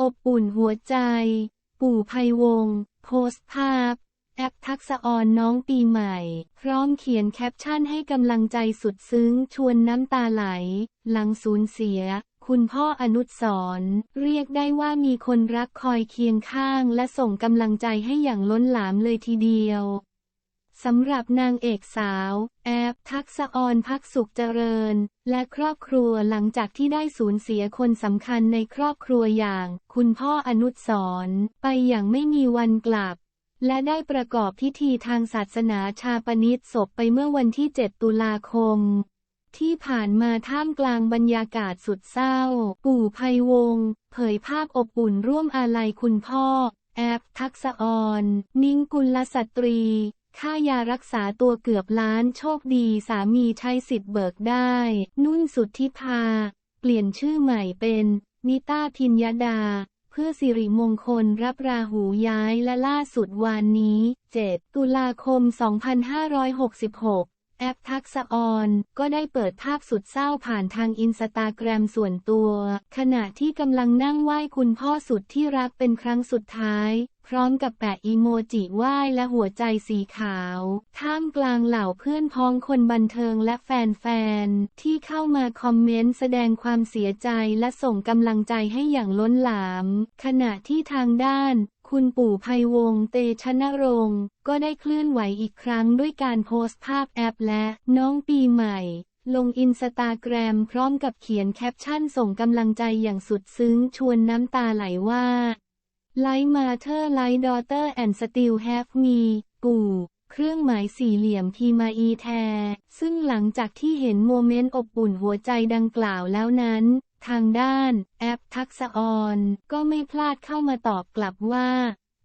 อบอุ่นหัวใจ ปู่ภัยวงศ์โพสต์ภาพ แอปทักษะออนน้องปีใหม่ พร้อมเขียนแคปชั่นให้กำลังใจสุดซึ้งชวนน้ำตาไหล หลังสูญเสีย คุณพ่ออนุสรณ์เรียกได้ว่ามีคนรักคอยเคียงข้างและส่งกำลังใจให้อย่างล้นหลามเลยทีเดียว สำหรับนางเอกสาว แอปทักษออนพักสุขเจริญ และครอบครัวหลังจากที่ได้สูญเสียคนสำคัญในครอบครัวอย่าง คุณพ่ออนุสรไปอย่างไม่มีวันกลับ และได้ประกอบพิธีทางศาสนาชาปนิตศพไปเมื่อวันที่ 7 ตุลาคม ที่ผ่านมาท่ามกลางบรรยากาศสุดเศร้า ปู่ภัยวงศ์เผยภาพอบอุ่นร่วมอาลัยคุณพ่อ แอปทักษออน นิ่งกุลสตรี ค่ายารักษาตัวเกือบล้านโชคดีสามีใช้สิทธิ์เบิกได้ นุ่นสุทธิภา เปลี่ยนชื่อใหม่เป็น นิต้าพิญญดา เพื่อสิริมงคลรับราหูย้ายและล่าสุดวานนี้ 7 ตุลาคม 2566 แอปทักษะออนก็ได้เปิดภาพสุดเศร้าผ่านทางอินสตาแกรมส่วนตัว ขณะที่กำลังนั่งไหว้คุณพ่อสุดที่รักเป็นครั้งสุดท้าย พร้อมกับแปะอีโมจิไหว้และหัวใจสีขาว ท่ามกลางเหล่าเพื่อนพ้องคนบันเทิงและแฟนๆ ที่เข้ามาคอมเมนต์แสดงความเสียใจและส่งกำลังใจให้อย่างล้นหลาม ขณะที่ทางด้าน คุณปู่ภัยวงเตชะนรงค์ก็ได้เคลื่อนไหวอีกครั้งด้วยการโพสต์ภาพแอปและน้องปีใหม่ ลงอินสตาแกรมพร้อมกับเขียนแคปชั่นส่งกำลังใจอย่างสุดซึ้งชวนน้ำตาไหลว่า Like Mother Like Daughter and Still Have Me ปู่เครื่องหมายสี่เหลี่ยมพีมาอีแท ซึ่งหลังจากที่เห็นโมเมนต์อบอุ่นหัวใจดังกล่าวแล้วนั้น ทางด้าน แอปทักษออนก็ไม่พลาดเข้ามาตอบกลับว่า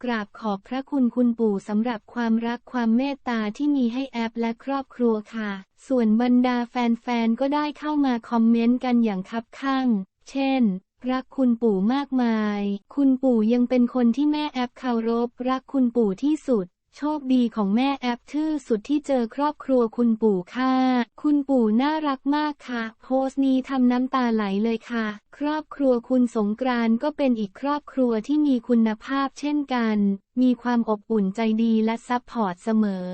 กราบขอบพระคุณคุณปู่สำหรับความรักความเมตตาที่มีให้แอปและครอบครัวค่ะ ส่วนบรรดาแฟนๆ ก็ได้เข้ามาคอมเมนต์กันอย่างคับข้าง เช่นรักคุณปู่มากมาย คุณปู่ยังเป็นคนที่แม่แอปเคารพรักคุณปู่ที่สุด โชคดีของแม่แอปชื่อสุดที่เจอครอบครัวคุณปู่ค่ะ คุณปู่น่ารักมากค่ะ โพสต์นี้ทำน้ำตาไหลเลยค่ะ ครอบครัวคุณสงกรานก็เป็นอีกครอบครัวที่มีคุณภาพเช่นกัน มีความอบอุ่นใจดีและซัพพอร์ตเสมอ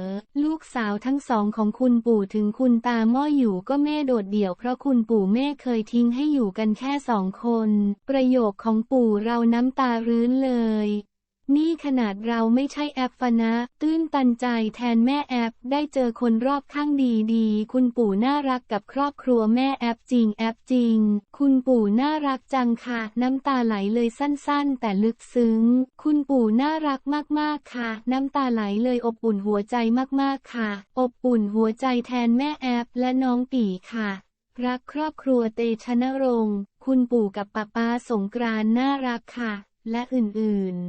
ลูกสาวทั้งสองของคุณปู่ถึงคุณตาม่ออยู่ก็แม่โดดเดี่ยวเพราะคุณปู่แม่เคยทิ้งให้อยู่กันแค่สองคน ประโยคของปู่เราน้ำตารื้นเลย นี่ขนาดเราไม่ใช่แอปฟนะ ตื้นตันใจแทนแม่แอป ได้เจอคนรอบข้างดีดีๆคุณปู่น่ารักกับครอบครัวแม่แอปจริงแอปจริง คุณปู่น่ารักจังค่ะ น้ำตาไหลเลยสั้นๆ แต่ลึกซึ้ง คุณปู่น่ารักมากๆค่ะ น้ำตาไหลเลยอบอุ่นหัวใจมากๆค่ะ อบอุ่นหัวใจแทนแม่แอป และน้องปีค่ะรักครอบครัวเตชะนรงค์ คุณปู่กับป้าป้าสงกรานน่ารักค่ะ และอื่นๆ